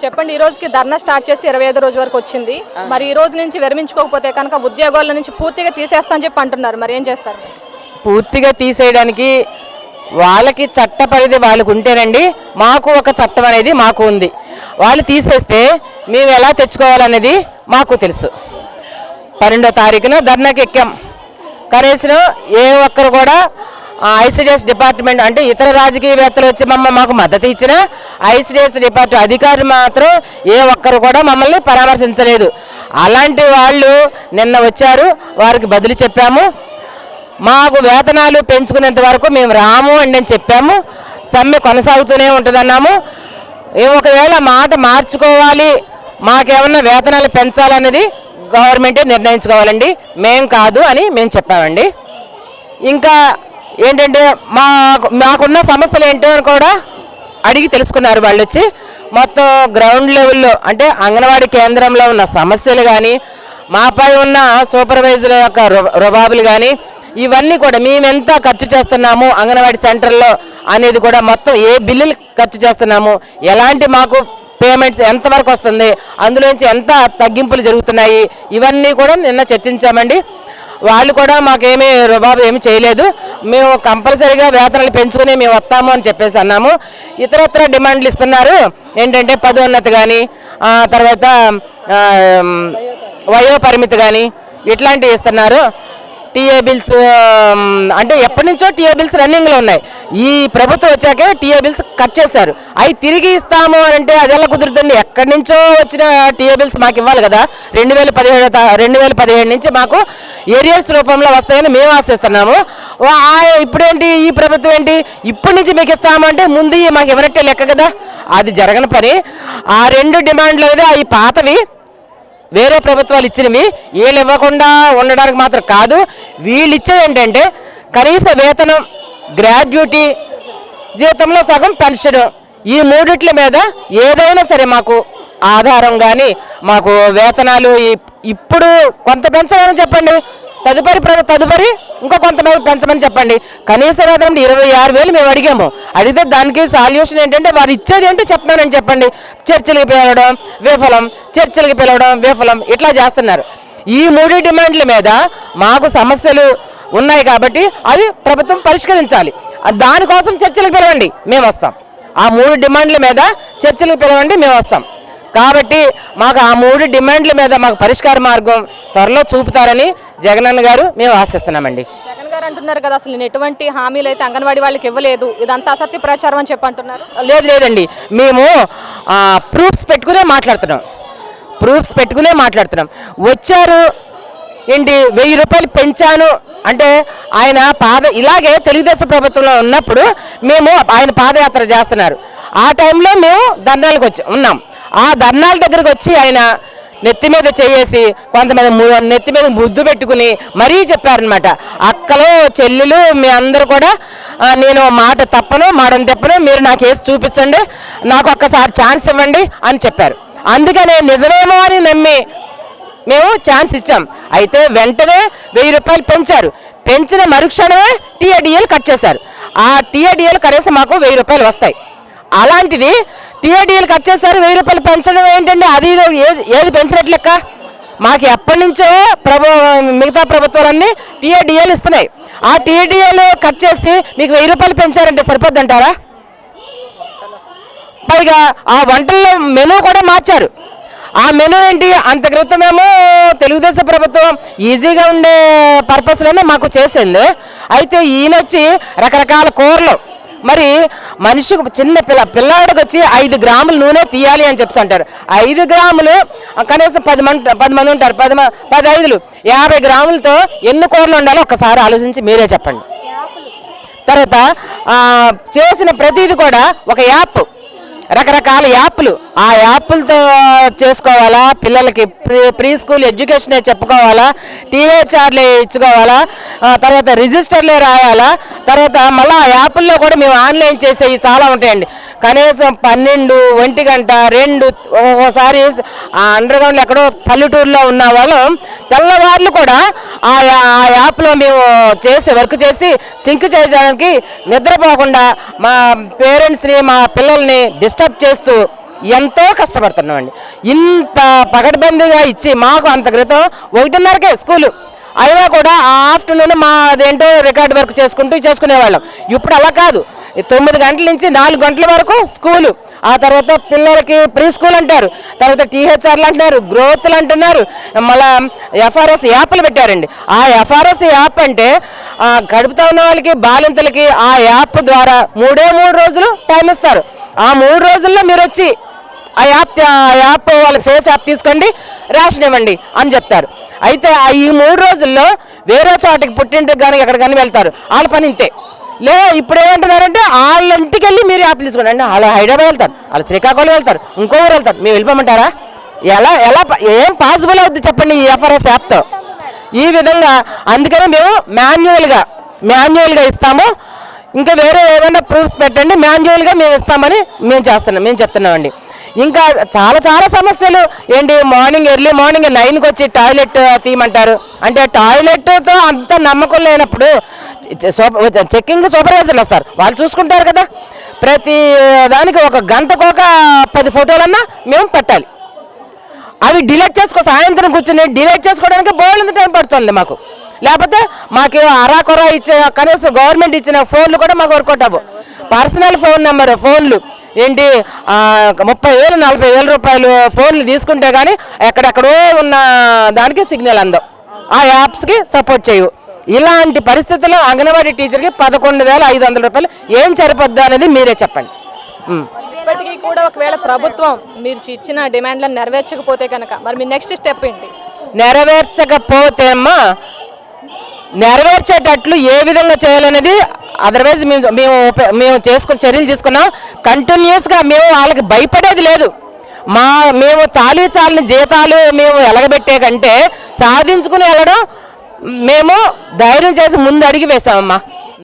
చెప్పండి ఈ రోజుకి ధర్నా స్టార్ట్ చేసి ఇరవై ఐదు రోజు వరకు వచ్చింది. మరి ఈ రోజు నుంచి విరమించుకోకపోతే కనుక ఉద్యోగాల నుంచి పూర్తిగా తీసేస్తా అని చెప్పి అంటున్నారు. మరి ఏం చేస్తారు? పూర్తిగా తీసేయడానికి వాళ్ళకి చట్ట పరిధి వాళ్ళకు ఉంటేనండి మాకు ఒక చట్టం అనేది మాకు ఉంది. వాళ్ళు తీసేస్తే మేము ఎలా తెచ్చుకోవాలనేది మాకు తెలుసు. పన్నెండో తారీఖున ధర్నాకి ఎక్కాం. కనీసం ఏ ఒక్కరు కూడా ఐసిడిఎస్ డిపార్ట్మెంట్ అంటే ఇతర రాజకీయవేత్తలు వచ్చి మమ్మల్ని మాకు మద్దతు ఇచ్చిన ఐసిడిఎస్ డిపార్ట్మెంట్ అధికారులు మాత్రం ఏ ఒక్కరు కూడా మమ్మల్ని పరామర్శించలేదు. అలాంటి వాళ్ళు నిన్న వచ్చారు వారికి బదులు చెప్పాము. మాకు వేతనాలు పెంచుకునేంత వరకు మేము రాము అని నేను చెప్పాము. సమ్మె కొనసాగుతూనే ఉంటుందన్నాము. ఒకవేళ మాట మార్చుకోవాలి మాకేమన్నా వేతనాలు పెంచాలన్నది గవర్నమెంటే నిర్ణయించుకోవాలండి. మేం కాదు అని మేము చెప్పామండి. ఇంకా ఏంటంటే మా మాకున్న సమస్యలు ఏంటో అని కూడా అడిగి తెలుసుకున్నారు వాళ్ళు వచ్చి మొత్తం గ్రౌండ్ లెవెల్లో అంటే అంగన్వాడీ కేంద్రంలో ఉన్న సమస్యలు కానీ మాపై ఉన్న సూపర్వైజర్ యొక్క రుబాబులు కానీ ఇవన్నీ కూడా మేము ఎంత ఖర్చు చేస్తున్నాము అంగన్వాడీ సెంటర్లో అనేది కూడా మొత్తం ఏ బిల్లులు ఖర్చు చేస్తున్నాము ఎలాంటి మాకు పేమెంట్స్ ఎంతవరకు వస్తుంది అందులోంచి ఎంత తగ్గింపులు జరుగుతున్నాయి ఇవన్నీ కూడా నిన్న చర్చించామండి. వాళ్ళు కూడా మాకేమీ రుబాబు ఏమి చేయలేదు. మేము కంపల్సరీగా వేతనాలు పెంచుకుని మేము వస్తాము అని చెప్పేసి అన్నాము. ఇతరత్ర డిమాండ్లు ఇస్తున్నారు. ఏంటంటే పదోన్నతి కానీ తర్వాత వయో పరిమితి కానీ ఇట్లాంటివి ఇస్తున్నారు. టీఏ బిల్స్ um, అంటే ఎప్పటి నుంచో టీఏ బిల్స్ రన్నింగ్లో ఉన్నాయి. ఈ ప్రభుత్వం వచ్చాకే టీఏ బిల్స్ కట్ చేశారు. అవి తిరిగి ఇస్తాము అని అంటే అది ఎలా కుదురుతుంది? ఎక్కడి నుంచో వచ్చిన టీఏ బిల్స్ మాకు ఇవ్వాలి కదా? రెండు వేల పదిహేడు రెండు వేల పదిహేడు నుంచి మాకు ఏరియర్స్ రూపంలో వస్తాయని మేము ఆశిస్తున్నాము. ఇప్పుడేంటి? ఈ ప్రభుత్వం ఏంటి? ఇప్పటి నుంచి మీకు ఇస్తామంటే ముందు మాకు ఎవరంటే లెక్క కదా? అది జరగని పని. ఆ రెండు డిమాండ్లు అయితే అవి పాతవి. వేరే ప్రభుత్వాలు ఇచ్చినవి వీళ్ళు ఇవ్వకుండా ఉండడానికి మాత్రం కాదు. వీళ్ళు ఇచ్చేది ఏంటంటే కనీస వేతనం గ్రాడ్యుటీ జీతంలో సగం పెన్షన్. ఈ మూడిట్ల మీద ఏదైనా సరే మాకు ఆధారం కానీ మాకు వేతనాలు ఇప్పుడు కొంత పెంచమని చెప్పండి. తదుపరి ప్ర- తదుపరి ఇంకా కొంతమంది పెంచమని చెప్పండి. కనీస వేతనం ఇరవై ఆరు వేలు మేము అడిగాము. అడిగితే దానికి సాల్యూషన్ ఏంటంటే వారు ఇచ్చేది ఏంటో చెప్తానని చెప్పండి. చర్చలకు పిలవడం విఫలం చర్చలకు పిలవడం విఫలం ఇట్లా చేస్తున్నారు. ఈ మూడు డిమాండ్ల మీద మాకు సమస్యలు ఉన్నాయి కాబట్టి అవి ప్రభుత్వం పరిష్కరించాలి. దానికోసం చర్చలకు పిలవండి మేము వస్తాం. ఆ మూడు డిమాండ్ల మీద చర్చలకు పిలవండి మేము వస్తాం. కాబట్టి మాకు ఆ మూడు డిమాండ్ల మీద మాకు పరిష్కార మార్గం త్వరలో చూపుతారని జగనన్న గారు మేము ఆశిస్తున్నామండి. జగన్ గారు అంటున్నారు కదా అసలు నేను ఎటువంటి హామీలు అయితే అంగన్వాడీ వాళ్ళకి ఇవ్వలేదు. ఇదంతా అసత్య ప్రచారం అని చెప్పి అంటున్నారు. లేదు లేదండి. మేము ప్రూఫ్స్ పెట్టుకునే మాట్లాడుతున్నాం. ప్రూఫ్స్ పెట్టుకునే మాట్లాడుతున్నాం. వచ్చారు ఏంటి వెయ్యి రూపాయలు పెంచాను. అంటే ఆయన పాద ఇలాగే తెలుగుదేశం ప్రభుత్వంలో ఉన్నప్పుడు మేము ఆయన పాదయాత్ర చేస్తున్నారు. ఆ టైంలో మేము ధర్నాలకు వచ్చి ఉన్నాం. ఆ ధర్నాల దగ్గరకు వచ్చి ఆయన నెత్తి మీద చేయేసి కొంతమంది నెత్తి మీద ముద్దు పెట్టుకుని మరీ చెప్పారనమాట అక్కలు చెల్లెలు మీ అందరూ కూడా నేను మాట తప్పను మాటను తప్పను మీరు నాకు వేసి చూపించండి నాకు ఒక్కసారి ఛాన్స్ ఇవ్వండి అని చెప్పారు. అందుకనే నిజమేమో అని నమ్మి మేము ఛాన్స్ ఇచ్చాం. అయితే వెంటనే వెయ్యి రూపాయలు పెంచారు. పెంచిన మరుక్షణమే టీఏడిఎల్ కట్ చేశారు. ఆ టీఏడిఎల్ కనీసం మాకు వెయ్యి రూపాయలు వస్తాయి. అలాంటిది టీఏడిఎల్ కట్ చేశారు వెయ్యి రూపాయలు పెంచడం ఏంటంటే అది ఇది ఏది ఏది పెంచినట్లు లెక్క మాకు ఎప్పటి నుంచో ప్రభు మిగతా ప్రభుత్వాలన్నీ టీఏడిఎల్ ఇస్తున్నాయి. ఆ టీఏడిఎల్ కట్ చేసి మీకు వెయ్యి రూపాయలు పెంచారంటే సరిపోద్దంటారా? పైగా ఆ వంటల్లో మెనూ కూడా మార్చారు. ఆ మెనూ ఏంటి? అంత క్రితమేమో తెలుగుదేశం ప్రభుత్వం ఈజీగా ఉండే పర్పస్లోనే మాకు చేసింది. అయితే ఈయన వచ్చి రకరకాల కూరలు మరి మనిషికి చిన్న పిల్ల పిల్లాడికి వచ్చి ఐదు గ్రాములు నూనె తీయాలి అని చెప్పి అంటారు. ఐదు గ్రాములు కనీసం పది మంది పది మంది ఉంటారు. పది పది ఐదులు. యాభై గ్రాములతో ఎన్ని కూరలు ఉండాలో ఒకసారి ఆలోచించి మీరే చెప్పండి. తర్వాత చేసిన ప్రతిది కూడా ఒక యాప్. రకరకాల యాప్లు. ఆ యాప్లతో చేసుకోవాలా? పిల్లలకి ప్రీ ప్రీ స్కూల్ ఎడ్యుకేషనే చెప్పుకోవాలా? టీహెచ్ఆర్లే ఇచ్చుకోవాలా? తర్వాత రిజిస్టర్లే రాయాలా? తర్వాత మళ్ళీ ఆ యాప్ల్లో కూడా మేము ఆన్లైన్ చేసేవి చాలా ఉంటాయండి. కనీసం పన్నెండు ఒంటి గంట రెండు ఒక్కోసారి ఆ అండర్ గ్రౌండ్ ఎక్కడో పల్లెటూరులో ఉన్న వాళ్ళు తెల్లవార్లు కూడా ఆ యా- ఆ యాప్లో మేము చేసి వర్క్ చేసి సింక్ చేయడానికి నిద్రపోకుండా మా పేరెంట్స్ని మా పిల్లల్ని డిస్టర్బ్ చేస్తూ ఎంతో కష్టపడుతున్నామండి. ఇంత పగడ్బందీగా ఇచ్చి మాకు అంత క్రితం ఒకటిన్నరకే స్కూలు. అయినా కూడా ఆ ఆఫ్టర్నూన్ మా అదేంటో రికార్డ్ వర్క్ చేసుకుంటూ చేసుకునేవాళ్ళం. ఇప్పుడు అలా కాదు. తొమ్మిది గంటల నుంచి నాలుగు గంటల వరకు స్కూలు. ఆ తర్వాత పిల్లలకి ప్రీ స్కూల్ అంటారు. తర్వాత టీహెచ్ఆర్లు అంటున్నారు గ్రోత్లు అంటున్నారు. మళ్ళా ఎఫ్ఆర్ఎస్ యాప్లు పెట్టారండి. ఆ ఎఫ్ఆర్ఎస్ యాప్ అంటే గడుపుతా ఉన్న వాళ్ళకి బాలింతలకి ఆ యాప్ ద్వారా మూడే మూడు రోజులు టైం ఇస్తారు. ఆ మూడు రోజుల్లో మీరు వచ్చి ఆ యాప్ ఆ యాప్ వాళ్ళ ఫేస్ యాప్ తీసుకోండి రేషన్ ఇవ్వండి అని చెప్తారు. అయితే ఈ మూడు రోజుల్లో వేరే చోటకి పుట్టింటికి కానీ ఎక్కడ కానీ వెళ్తారు. వాళ్ళ పని ఇంతే. లే ఇప్పుడు ఏమంటున్నారంటే వాళ్ళ ఇంటికి వెళ్ళి మీరు యాప్ తీసుకోండి. అంటే వాళ్ళు హైదరాబాద్ వెళ్తారు వాళ్ళు శ్రీకాకుళం వెళ్తారు ఇంకో ఊరు వెళ్తారు. మేము వెళ్ళిపోమంటారా? ఎలా ఎలా ఏం పాసిబుల్ అవుద్ది చెప్పండి ఈ ఎఫ్ఆర్ఎస్ యాప్తో ఈ విధంగా అందుకనే మేము మాన్యువల్గా మాన్యువల్గా ఇస్తాము. ఇంకా వేరే ఏదైనా ప్రూఫ్స్ పెట్టండి మాన్యువల్గా మేము ఇస్తామని మేము చేస్తున్నాం మేము చెప్తున్నామండి. ఇంకా చాలా చాలా సమస్యలు. ఏంటి మార్నింగ్ ఎర్లీ మార్నింగ్ నైన్కి వచ్చి టాయిలెట్ తీయమంటారు. అంటే టాయిలెట్తో అంత నమ్మకం లేనప్పుడు చెక్కింగ్ సూపర్వైజర్లు వస్తారు. వాళ్ళు చూసుకుంటారు కదా. ప్రతి uh, దానికి ఒక గంటకు ఒక పది ఫోటోలన్నా మేము పెట్టాలి. అవి డిలీట్ చేసుకో సాయంత్రం కూర్చుని డిలీట్ చేసుకోవడానికి బోల్డ్ టైం పడుతుంది మాకు. లేకపోతే మాకు అరాకొర ఇచ్చే కనీసం గవర్నమెంట్ ఇచ్చిన ఫోన్లు కూడా మాకు వర్కౌట్ అవ్వవు. పర్సనల్ ఫోన్ నెంబర్ ఫోన్లు. ఏంటి ముప్పై వేలు నలభై వేల రూపాయలు ఫోన్లు తీసుకుంటే కానీ ఎక్కడెక్కడో ఉన్న దానికి సిగ్నల్ అందం ఆ యాప్స్కి సపోర్ట్ చేయవు. ఇలాంటి పరిస్థితుల్లో అంగన్వాడీ టీచర్కి పదకొండు వేల ఐదు వందల రూపాయలు ఏం సరిపోద్దా అనేది మీరే చెప్పండి. ఇప్పటికీ కూడా ఒకవేళ ప్రభుత్వం మీరు ఇచ్చిన డిమాండ్లను నెరవేర్చకపోతే కనుక మరి మీ నెక్స్ట్ స్టెప్ ఏంటి? నెరవేర్చకపోతే అమ్మా నెరవేర్చేటట్లు ఏ విధంగా చేయాలనేది అదర్వైజ్ మేము మేము మేము చేసుకుని చర్యలు తీసుకున్నాం. కంటిన్యూస్గా మేము వాళ్ళకి భయపడేది లేదు. మా మేము చాలీ చాలని జీతాలు మేము ఎలగబెట్టే కంటే సాధించుకుని వెళ్ళడం మేము ధైర్యం చేసి ముందు అడిగి వేసామమ్మా